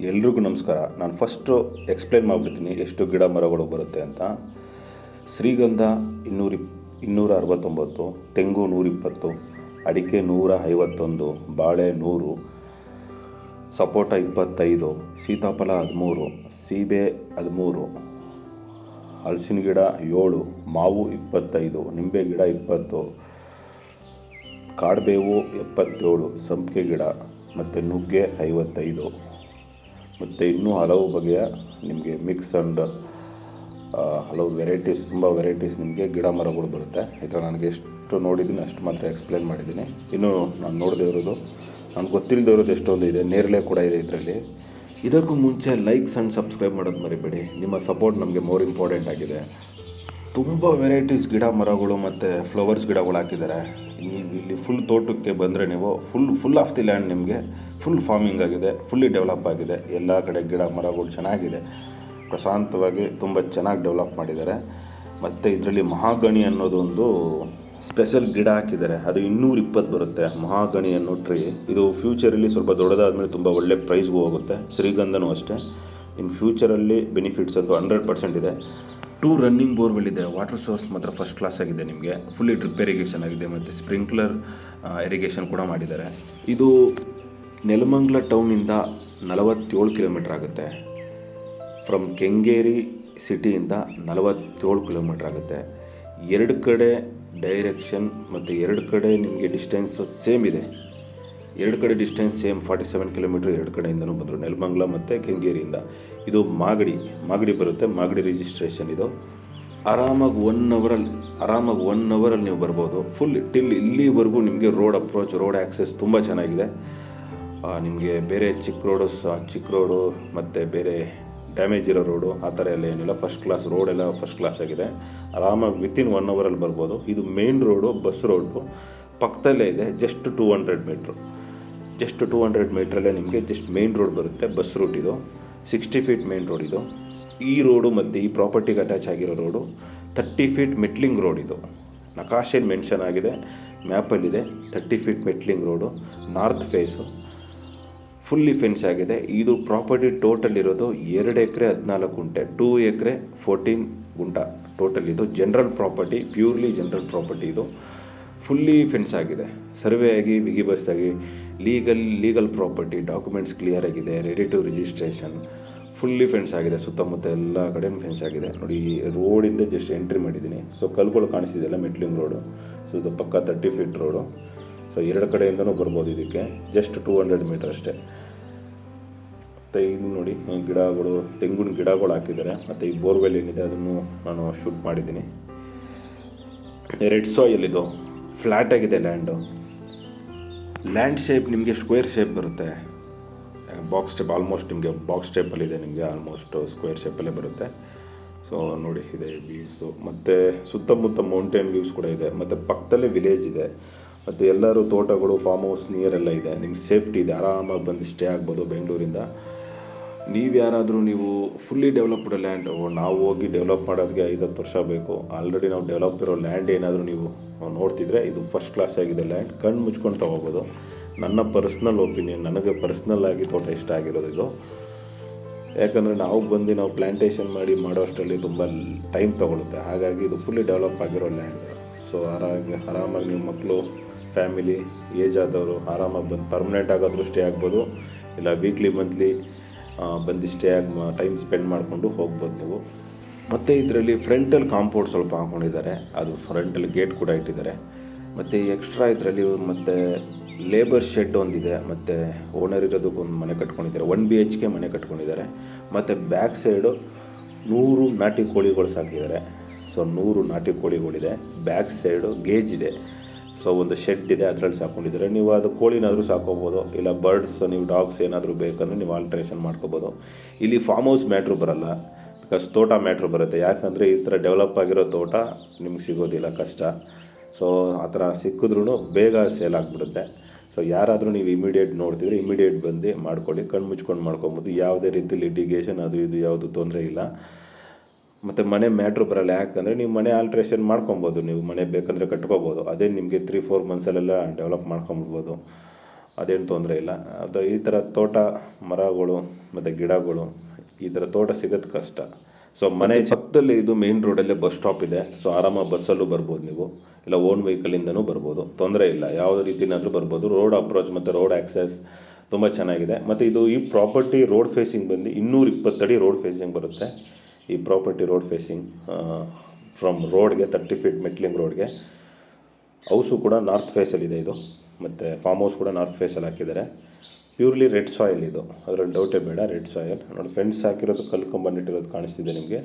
ಎಲ್ರಿಗೂ ನಮಸ್ಕಾರ. ನಾನು ಫಸ್ಟು ಎಕ್ಸ್ಪ್ಲೇನ್ ಮಾಡಿಬಿಡ್ತೀನಿ ಎಷ್ಟು ಗಿಡ ಮರಗಳು ಬರುತ್ತೆ ಅಂತ. ಶ್ರೀಗಂಧ ಇನ್ನೂರಿ ಇನ್ನೂರ ಅರವತ್ತೊಂಬತ್ತು ತೆಂಗು ನೂರಿಪ್ಪತ್ತು, ಅಡಿಕೆ ನೂರ ಐವತ್ತೊಂದು ಬಾಳೆ ನೂರು, ಸಪೋಟ ಇಪ್ಪತ್ತೈದು, ಸೀತಾಫಲ ಹದಿಮೂರು, ಸೀಬೆ ಹದಿಮೂರು, ಹಲಸಿನ ಗಿಡ ಏಳು, ಮಾವು ಇಪ್ಪತ್ತೈದು, ನಿಂಬೆ ಗಿಡ ಇಪ್ಪತ್ತು, ಕಾಡುಬೇವು ಎಪ್ಪತ್ತೇಳು, ಸಂಪಿಗೆ ಗಿಡ ಮತ್ತು ನುಗ್ಗೆ ಐವತ್ತೈದು. ಮತ್ತು ಇನ್ನೂ ಹಲವು ಬಗೆಯ ನಿಮಗೆ ಮಿಕ್ಸ್ ಆ್ಯಂಡ್ ಹಲವು ವೆರೈಟೀಸ್ ತುಂಬ ವೆರೈಟೀಸ್ ನಿಮಗೆ ಗಿಡ ಮರಗಳು ಬರುತ್ತೆ. ಇದು ನನಗೆ ಎಷ್ಟು ನೋಡಿದ್ದೀನಿ ಅಷ್ಟು ಮಾತ್ರ ಎಕ್ಸ್ಪ್ಲೇನ್ ಮಾಡಿದ್ದೀನಿ. ಇನ್ನೂ ನಾನು ನೋಡದೇ ಇರೋದು ನನಗೆ ಗೊತ್ತಿಲ್ಲದೇ ಇರೋದು ಎಷ್ಟೊಂದು ಇದೆ. ನೇರಳೆ ಕೂಡ ಇದೆ ಇದರಲ್ಲಿ. ಇದಕ್ಕೂ ಮುಂಚೆ ಲೈಕ್ಸ್ ಆ್ಯಂಡ್ ಸಬ್ಸ್ಕ್ರೈಬ್ ಮಾಡೋದು ಮರಿಬೇಡಿ. ನಿಮ್ಮ ಸಪೋರ್ಟ್ ನಮಗೆ ಮೋರ್ ಇಂಪಾರ್ಟೆಂಟ್ ಆಗಿದೆ. ತುಂಬ ವೆರೈಟೀಸ್ ಗಿಡ ಮರಗಳು ಮತ್ತು ಫ್ಲವರ್ಸ್ ಗಿಡಗಳು ಹಾಕಿದ್ದಾರೆ. ಇಲ್ಲಿ ಫುಲ್ ತೋಟಕ್ಕೆ ಬಂದರೆ ನೀವು full full of the land ನಿಮಗೆ ಫುಲ್ ಫಾರ್ಮಿಂಗ್ ಆಗಿದೆ ಫುಲ್ಲಿ ಡೆವಲಪ್ ಆಗಿದೆ. ಎಲ್ಲ ಕಡೆ ಗಿಡ, ಮರಗಳು ಚೆನ್ನಾಗಿದೆ. ಪ್ರಶಾಂತವಾಗಿ ತುಂಬ ಚೆನ್ನಾಗಿ ಡೆವಲಪ್ ಮಾಡಿದ್ದಾರೆ. ಮತ್ತು ಇದರಲ್ಲಿ ಮಹಾಗಣಿ ಅನ್ನೋದೊಂದು ಸ್ಪೆಷಲ್ ಗಿಡ ಹಾಕಿದ್ದಾರೆ. ಅದು ಇನ್ನೂರ ಇಪ್ಪತ್ತು ಬರುತ್ತೆ, ಮಹಾಗಣಿ ಅನ್ನೋ ಟ್ರೀ ಇದು ಫ್ಯೂಚರಲ್ಲಿ ಸ್ವಲ್ಪ ದೊಡ್ಡದಾದ್ಮೇಲೆ ತುಂಬ ಒಳ್ಳೆ ಪ್ರೈಸ್ಗೂ ಹೋಗುತ್ತೆ. ಶ್ರೀಗಂಧನೂ ಅಷ್ಟೇ. ಇನ್ ಫ್ಯೂಚರಲ್ಲಿ ಬೆನಿಫಿಟ್ಸ್ ಅದು ಹಂಡ್ರೆಡ್ ಪರ್ಸೆಂಟ್ ಇದೆ. ಟೂ ರನ್ನಿಂಗ್ ಬೋರ್ವೆಲ್ ಇದೆ. ವಾಟರ್ ಸೋರ್ಸ್ ಮಾತ್ರ ಫಸ್ಟ್ ಕ್ಲಾಸ್ ಆಗಿದೆ ನಿಮಗೆ. ಫುಲ್ಲಿ ಡ್ರಿಪ್ ಇರಿಗೇಷನ್ ಆಗಿದೆ. ಮತ್ತು ಸ್ಪ್ರಿಂಕ್ಲರ್ ಇರಿಗೇಷನ್ ಕೂಡ ಮಾಡಿದ್ದಾರೆ. ಇದು ನೆಲಮಂಗಲ ಟೌನಿಂದ ನಲವತ್ತೇಳು ಕಿಲೋಮೀಟ್ರ್ ಆಗುತ್ತೆ. ಫ್ರಮ್ ಕೆಂಗೇರಿ ಸಿಟಿಯಿಂದ ನಲವತ್ತೇಳು ಕಿಲೋಮೀಟ್ರ್ ಆಗುತ್ತೆ. ಎರಡು ಕಡೆ ಡೈರೆಕ್ಷನ್ ಮತ್ತು ಎರಡು ಕಡೆ ನಿಮಗೆ ಡಿಸ್ಟೆನ್ಸ್ ಸೇಮ್ ಇದೆ. ಎರಡು ಕಡೆ distance same forty seven kilometre, ಎರಡು ಕಡೆಯಿಂದನೂ ಬಂದರು ನೆಲಮಂಗ್ಲ ಮತ್ತು ಕೆಂಗೇರಿಯಿಂದ. ಇದು ಮಾಗಡಿ ಮಾಗಡಿ ಬರುತ್ತೆ, ಮಾಗಡಿ ರಿಜಿಸ್ಟ್ರೇಷನ್ ಇದು. ಆರಾಮಾಗಿ ಒನ್ ಅವರಲ್ಲಿ ಆರಾಮಾಗಿ ಒನ್ ಅವರಲ್ಲಿ ನೀವು ಬರ್ಬೋದು. ಫುಲ್ ಟಿಲ್ ಇಲ್ಲಿವರೆಗೂ ನಿಮಗೆ ರೋಡ್ ಅಪ್ರೋಚ್ ರೋಡ್ ಆ್ಯಕ್ಸೆಸ್ ತುಂಬ ಚೆನ್ನಾಗಿದೆ. ನಿಮಗೆ ಬೇರೆ ಚಿಕ್ಕ ರೋಡು ಸಹ ಚಿಕ್ಕ ರೋಡು ಮತ್ತು ಬೇರೆ ಡ್ಯಾಮೇಜ್ ಇರೋ ರೋಡು, ಆ ಥರ ಎಲ್ಲ ಏನಿಲ್ಲ. ಫಸ್ಟ್ ಕ್ಲಾಸ್ ರೋಡೆಲ್ಲ ಫಸ್ಟ್ ಕ್ಲಾಸ್ ಆಗಿದೆ. ಆರಾಮಾಗಿ ವಿತಿನ್ ಒನ್ ಅವರಲ್ಲಿ ಬರ್ಬೋದು. ಇದು ಮೇನ್ ರೋಡು ಬಸ್ ರೋಡು ಪಕ್ಕದಲ್ಲೇ ಇದೆ just two hundred metre just two hundred ಮೀಟ್ರಲ್ಲೇ ನಿಮಗೆ ಜಸ್ಟ್ ಮೇನ್ ರೋಡ್ ಬರುತ್ತೆ ಬಸ್ ರೂಟ್ ಇದು. ಸಿಕ್ಸ್ಟಿ ಫೀಟ್ ಮೇನ್ ರೋಡ್ ಇದು. ಈ ರೋಡು ಮತ್ತು ಈ ಪ್ರಾಪರ್ಟಿಗೆ ಅಟ್ಯಾಚ್ ಆಗಿರೋ road thirty feet metalling road ಇದು. ನಕಾಶೆಯಲ್ಲಿ ಮೆನ್ಷನ್ ಆಗಿದೆ ಮ್ಯಾಪಲ್ಲಿದೆ thirty feet metalling road north face fully fence ಆಗಿದೆ. ಇದು ಪ್ರಾಪರ್ಟಿ ಟೋಟಲ್ ಇರೋದು ಎರಡು ಎಕರೆ ಹದಿನಾಲ್ಕು ಗುಂಟೆ ಟೂ ಎಕರೆ ಫೋರ್ಟೀನ್ ಗುಂಟ ಟೋಟಲ್ ಇದು. General property purely general property ಇದು. ಫುಲ್ಲಿ ಫೆನ್ಸ್ ಆಗಿದೆ. ಸರ್ವೆ ಆಗಿ ಬಿಗಿ ಬಸ್ ಆಗಿ legal legal property documents clear ಆಗಿದೆ ready to registration fully fence ಆಗಿದೆ. ಸುತ್ತಮುತ್ತ ಎಲ್ಲ ಕಡೆ ಫೆನ್ಸ್ ಆಗಿದೆ. ನೋಡಿ ರೋಡಿಂದ ಜಸ್ಟ್ ಎಂಟ್ರಿ ಮಾಡಿದ್ದೀನಿ. ಸೊ ಕಲ್ಗಳು ಕಾಣಿಸ್ತಿದೆಯಲ್ಲ ಮೆಟ್ಲಿಂಗ್ ರೋಡು ಸೊ ಇದು ಪಕ್ಕ ತರ್ಟಿ ಫೀಟ್ ರೋಡು ಸೊ ಎರಡು ಕಡೆಯಿಂದನೂ ಬರ್ಬೋದು ಇದಕ್ಕೆ. ಜಸ್ಟ್ ಟೂ ಹಂಡ್ರೆಡ್ ಮೀಟರ್ ಅಷ್ಟೇ. ಮತ್ತು ಇದು ನೋಡಿ ಗಿಡಗಳು, ತೆಂಗಿನ ಗಿಡಗಳು ಹಾಕಿದ್ದಾರೆ. ಮತ್ತು ಈ ಬೋರ್ವೆಲ್ ಏನಿದೆ ಅದನ್ನು ನಾನು ಶೂಟ್ ಮಾಡಿದ್ದೀನಿ. ರೆಡ್ ಸಾಯಿಲ್ ಇದು. ಫ್ಲ್ಯಾಟ್ ಆಗಿದೆ ಲ್ಯಾಂಡು ಲ್ಯಾಂಡ್ ಶೇಪ್ ನಿಮಗೆ ಸ್ಕ್ವೇರ್ ಶೇಪ್ ಬರುತ್ತೆ. ಬಾಕ್ಸ್ ಟೇಪ್ ಆಲ್ಮೋಸ್ಟ್ ನಿಮಗೆ ಬಾಕ್ಸ್ ಟೇಪಲ್ಲಿದೆ ನಿಮಗೆ ಆಲ್ಮೋಸ್ಟ್ ಸ್ಕ್ವೇರ್ ಶೇಪಲ್ಲೇ ಬರುತ್ತೆ. ಸೊ ನೋಡಿ, ಇದೆ ವ್ಯೂಸು ಮತ್ತು ಸುತ್ತಮುತ್ತ ಮೌಂಟೇನ್ ವ್ಯೂಸ್ ಕೂಡ ಇದೆ. ಮತ್ತು ಪಕ್ಕದಲ್ಲೇ ವಿಲೇಜ್ ಇದೆ. ಮತ್ತು ಎಲ್ಲರೂ ತೋಟಗಳು ಫಾರ್ಮ್ ಹೌಸ್ ಎಲ್ಲ ಇದೆ. ನಿಮ್ಗೆ ಸೇಫ್ಟಿ ಇದೆ. ಆರಾಮಾಗಿ ಬಂದು ಸ್ಟೇ ಆಗ್ಬೋದು ಬೆಂಗಳೂರಿಂದ. ನೀವು ಯಾರಾದರೂ ನೀವು ಫುಲ್ಲಿ ಡೆವಲಪ್ಡ್ ಲ್ಯಾಂಡ್ ನಾವು ಹೋಗಿ ಡೆವಲಪ್ ಮಾಡೋದಕ್ಕೆ ಐದತ್ತು ವರ್ಷ ಬೇಕು. ಆಲ್ರೆಡಿ ನಾವು ಡೆವಲಪ್ ಇರೋ ಲ್ಯಾಂಡ್ ಏನಾದರೂ ನೀವು ನೋಡ್ತಿದ್ರೆ ಇದು ಫಸ್ಟ್ ಕ್ಲಾಸ್ ಆಗಿದೆ ಲ್ಯಾಂಡ್ ಕಣ್ಣು ಮುಚ್ಕೊಂಡು ತೊಗೋಬೋದು ನನ್ನ ಪರ್ಸ್ನಲ್ ಒಪಿನಿಯನ್ ನನಗೆ ಪರ್ಸ್ನಲ್ ಆಗಿ ತೋಟ ಇಷ್ಟ ಆಗಿರೋದು ಇದು. ಯಾಕಂದರೆ ನಾವು ಬಂದು ನಾವು ಪ್ಲ್ಯಾಂಟೇಷನ್ ಮಾಡಿ ಮಾಡೋಷ್ಟರಲ್ಲಿ ತುಂಬ ಟೈಮ್ ತೊಗೊಳುತ್ತೆ. ಹಾಗಾಗಿ ಇದು ಫುಲ್ಲಿ ಡೆವಲಪ್ ಆಗಿರೋ ಲ್ಯಾಂಡ್ ಸೊ ಆರಾಗಿ ಆರಾಮಾಗಿ ನಿಮ್ಮ ಮಕ್ಕಳು ಫ್ಯಾಮಿಲಿ ಏಜ್ ಆದವರು, ಆರಾಮಾಗಿ ಬಂದು ಪರ್ಮನೆಂಟ್ ಆಗಾದರೂ ಸ್ಟೇ ಆಗ್ಬೋದು. ಇಲ್ಲ ವೀಕ್ಲಿ ಮಂತ್ಲಿ ಬಂದು ಸ್ಟೇ ಆಗಿ ಟೈಮ್ ಸ್ಪೆಂಡ್ ಮಾಡಿಕೊಂಡು ಹೋಗ್ಬೋದು ನೀವು. ಮತ್ತು ಇದರಲ್ಲಿ ಫ್ರಂಟಲ್ಲಿ ಕಾಂಪೌಂಡ್ ಸ್ವಲ್ಪ ಹಾಕ್ಕೊಂಡಿದ್ದಾರೆ ಅದು ಫ್ರಂಟಲ್ಲಿ ಗೇಟ್ ಕೂಡ ಇಟ್ಟಿದ್ದಾರೆ. ಮತ್ತು ಎಕ್ಸ್ಟ್ರಾ ಇದರಲ್ಲಿ ಮತ್ತು ಲೇಬರ್ ಶೆಡ್ ಒಂದಿದೆ. ಮತ್ತು ಓನರ್ ಇರೋದಕ್ಕೊಂದು ಮನೆ ಕಟ್ಕೊಂಡಿದ್ದಾರೆ. ಒನ್ ಬಿ ಎಚ್ ಕೆ ಮನೆ ಕಟ್ಕೊಂಡಿದ್ದಾರೆ. ಮತ್ತು ಬ್ಯಾಕ್ ಸೈಡು ನೂರು ನಾಟಿ ಕೋಳಿಗಳು ಸಾಕಿದ್ದಾರೆ. ಸೊ ನೂರು ನಾಟಿ ಕೋಳಿಗಳಿದೆ. ಬ್ಯಾಕ್ ಸೈಡು ಗೇಜ್ ಇದೆ. ಸೊ ಒಂದು ಶೆಡ್ ಇದೆ, ಅದರಲ್ಲಿ ಸಾಕೊಂಡಿದ್ದಾರೆ. ನೀವು ಅದು ಕೋಳಿನಾದರೂ ಸಾಕೋಬೋದು, ಇಲ್ಲ ಬರ್ಡ್ಸ್ ನೀವು ಡಾಗ್ಸ್ ಏನಾದರೂ ಬೇಕಂದರೆ ನೀವು ಆಲ್ಟ್ರೇಷನ್ ಮಾಡ್ಕೋಬೋದು. ಇಲ್ಲಿ ಫಾರ್ಮ್ ಹೌಸ್ ಮ್ಯಾಟ್ರು ಬರಲ್ಲ ಬಿಕಾಸ್ ತೋಟ ಮ್ಯಾಟ್ರು ಬರುತ್ತೆ. ಯಾಕಂದರೆ ಈ ಥರ ಡೆವಲಪ್ ಆಗಿರೋ ತೋಟ ನಿಮ್ಗೆ ಸಿಗೋದಿಲ್ಲ, ಕಷ್ಟ. ಸೊ ಆ ಥರ ಸಿಕ್ಕಿದ್ರೂ ಬೇಗ ಸೇಲ್ ಆಗಿಬಿಡುತ್ತೆ. ಸೊ ಯಾರಾದರೂ ನೀವು ಇಮಿಡಿಯೇಟ್ ನೋಡ್ತಿದ್ರೆ ಇಮಿಡಿಯೇಟ್ ಬಂದು ಮಾಡ್ಕೊಳ್ಳಿ. ಕಣ್ಣು ಮುಚ್ಕೊಂಡು ಮಾಡ್ಕೊಬೋದು. ಯಾವುದೇ ರೀತಿ ಲಿಟಿಗೇಷನ್ ಅದು ಇದು ಯಾವುದು ತೊಂದರೆ ಇಲ್ಲ. ಮತ್ತು ಮನೆ ಮ್ಯಾಟ್ರು ಬರಲ್ಲ. ಯಾಕಂದರೆ ನೀವು ಮನೆ ಆಲ್ಟ್ರೇಷನ್ ಮಾಡ್ಕೊಬೋದು. ನೀವು ಮನೆ ಬೇಕಂದರೆ ಕಟ್ಕೋಬೋದು. ಅದೇ ನಿಮಗೆ ತ್ರೀ ಫೋರ್ ಮಂತ್ಸಲ್ಲೆಲ್ಲ ಡೆವಲಪ್ ಮಾಡ್ಕೊಂಬಿಡ್ಬೋದು. ಅದೇನು ತೊಂದರೆ ಇಲ್ಲ. ಅದು ಈ ಥರ ತೋಟ ಮರಗಳು ಮತ್ತು ಗಿಡಗಳು ಈ ಥರ ತೋಟ ಸಿಗೋದು ಕಷ್ಟ. ಸೊ ಮನೆ ಪಕ್ಕದಲ್ಲಿ ಇದು ಮೇನ್ ರೋಡಲ್ಲೇ ಬಸ್ ಸ್ಟಾಪ್ ಇದೆ. ಸೊ ಆರಾಮಾಗಿ ಬಸ್ಸಲ್ಲೂ ಬರ್ಬೋದು ನೀವು. ಇಲ್ಲ ಓನ್ ವೆಹಿಕಲಿಂದನೂ ಬರ್ಬೋದು. ತೊಂದರೆ ಇಲ್ಲ. ಯಾವುದೇ ರೀತಿನಾದರೂ ಬರ್ಬೋದು. ರೋಡ್ ಅಪ್ರೋಚ್ ಮತ್ತು ರೋಡ್ ಆ್ಯಕ್ಸೆಸ್ ತುಂಬ ಚೆನ್ನಾಗಿದೆ. ಮತ್ತು ಇದು ಈ ಪ್ರಾಪರ್ಟಿ ರೋಡ್ ಫೇಸಿಂಗ್ ಬಂದು ಇನ್ನೂರ ಇಪ್ಪತ್ತಡಿ ರೋಡ್ ಫೇಸಿಂಗ್ ಬರುತ್ತೆ. ಈ ಪ್ರಾಪರ್ಟಿ ರೋಡ್ ಫೇಸಿಂಗ್ ಫ್ರಮ್ ರೋಡ್ಗೆ ತರ್ಟಿ ಫೀಟ್ ಮೆಟ್ಲಿಂಗ್ ರೋಡ್ಗೆ ಹೌಸು ಕೂಡ ನಾರ್ತ್ ಫೇಸಲ್ಲಿದೆ ಇದು ಮತ್ತು ಫಾರ್ಮ್ ಹೌಸ್ ಕೂಡ ನಾರ್ತ್ ಫೇಸಲ್ಲಿ ಹಾಕಿದ್ದಾರೆ. ಪ್ಯೂರ್ಲಿ ರೆಡ್ ಸಾಯಿಲ್ ಇದು. ಅದರಲ್ಲಿ ಡೌಟೇ ಬೇಡ ರೆಡ್ ಸಾಯಿಲ್ ನೋಡಿ ಫೆನ್ಸ್ ಹಾಕಿರೋದು ಕಲ್ಕೊಂಬಂದಿಟ್ಟಿರೋದು ಕಾಣಿಸ್ತಿದೆ ನಿಮಗೆ.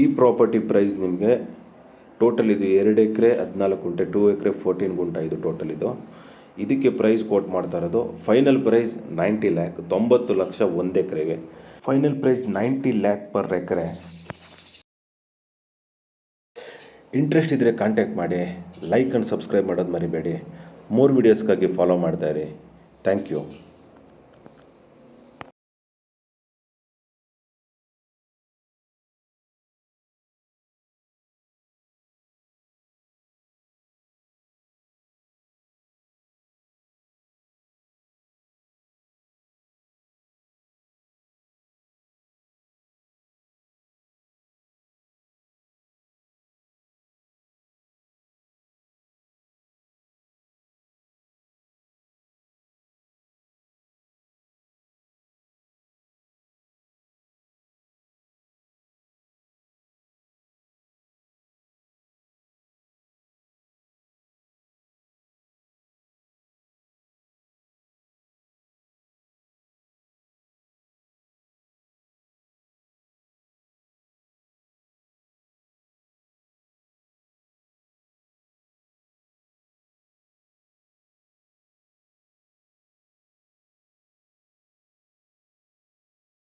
ಈ ಪ್ರಾಪರ್ಟಿ ಪ್ರೈಸ್ ನಿಮಗೆ ಟೋಟಲ್ ಇದು ಎರಡು ಎಕರೆ, ಹದಿನಾಲ್ಕು ಗುಂಟೆ, ಟೂ ಎಕರೆ, ಫೋರ್ಟೀನ್ ಗುಂಟ ಇದು ಟೋಟಲ್ ಇದು. ಇದಕ್ಕೆ ಪ್ರೈಸ್ ಕೋಟ್ ಮಾಡ್ತಾ ಇರೋದು. ಫೈನಲ್ ಪ್ರೈಸ್ ನೈಂಟಿ ಲ್ಯಾಕ್, ತೊಂಬತ್ತು ಲಕ್ಷ ಒಂದು ಎಕರೆಗೆ. Final price ninety lakh per acre. Interest ಇದ್ದರೆ ಕಾಂಟ್ಯಾಕ್ಟ್ ಮಾಡಿ ಲೈಕ್ ಆ್ಯಂಡ್ ಸಬ್ಸ್ಕ್ರೈಬ್ ಮಾಡೋದು ಮರಿಬೇಡಿ. ಮೋರ್ ವೀಡಿಯೋಸ್ಗಾಗಿ ಫಾಲೋ ಮಾಡ್ತಾಯಿರಿ ಥ್ಯಾಂಕ್ ಯು